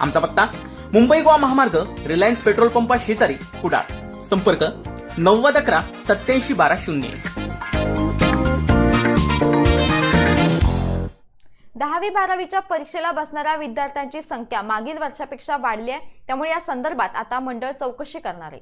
आमचा पत्ता मुंबई गोवा महामार्ग रिलायन्स पेट्रोल पंपा शेजारी कुडाळ. संपर्क नव्वद अकरा सत्याऐंशी बारा शून्य एक. दहावी बारावीच्या परीक्षेला बसणाऱ्या विद्यार्थ्यांची संख्या मागील वर्षापेक्षा वाढली आहे. त्यामुळे या संदर्भात आता मंडळ चौकशी करणार आहे.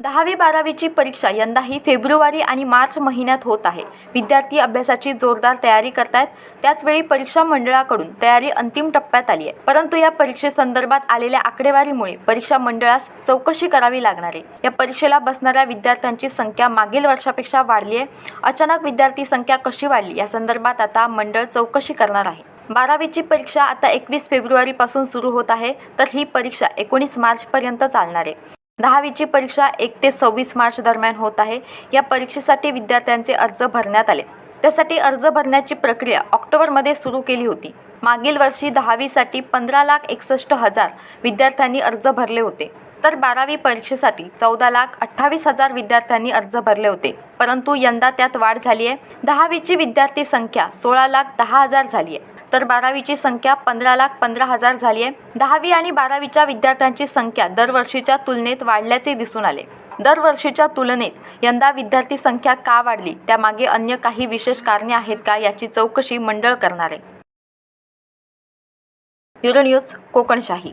दहावी बारावीची परीक्षा यंदाही फेब्रुवारी आणि मार्च महिन्यात होत आहे. विद्यार्थी अभ्यासाची जोरदार तयारी करतायत. त्याचवेळी परीक्षा मंडळाकडून तयारी अंतिम टप्प्यात आली आहे परंतु या परीक्षेसंदर्भात आलेल्या आकडेवारीमुळे परीक्षा मंडळास चौकशी करावी लागणार आहे. या परीक्षेला बसणाऱ्या विद्यार्थ्यांची संख्या मागील वर्षापेक्षा वाढली आहे अचानक विद्यार्थी संख्या कशी वाढली या संदर्भात आता मंडळ चौकशी करणार आहे. बारावीची परीक्षा आता एकवीस फेब्रुवारीपासून सुरू होत आहे. तर ही परीक्षा एकोणीस मार्चपर्यंत चालणार आहे. दहावीची परीक्षा एक ते सव्वीस मार्च दरम्यान होत आहे. या परीक्षेसाठी विद्यार्थ्यांचे अर्ज भरण्यात आले. त्यासाठी अर्ज भरण्याची प्रक्रिया ऑक्टोबरमध्ये सुरू केली होती. मागील वर्षी दहावीसाठी पंधरा लाख एकसष्ट हजार विद्यार्थ्यांनी अर्ज भरले होते. तर बारावी परीक्षेसाठी चौदा लाख अठ्ठावीस हजार विद्यार्थ्यांनी अर्ज भरले होते. परंतु यंदा त्यात वाढ झाली आहे. दहावीची विद्यार्थी संख्या सोळा लाख दहा हजार झाली आहे. तर बारावीची संख्या पंधरा लाख पंधरा हजार झाली आहे. दहावी आणि बारावीच्या विद्यार्थ्यांची संख्या दरवर्षीच्या तुलनेत वाढल्याचे दिसून आले. दरवर्षीच्या तुलनेत यंदा विद्यार्थी संख्या का वाढली? त्यामागे अन्य काही विशेष कारणे आहेत का याची चौकशी मंडळ करणार आहे. Euro news Kokanshahi.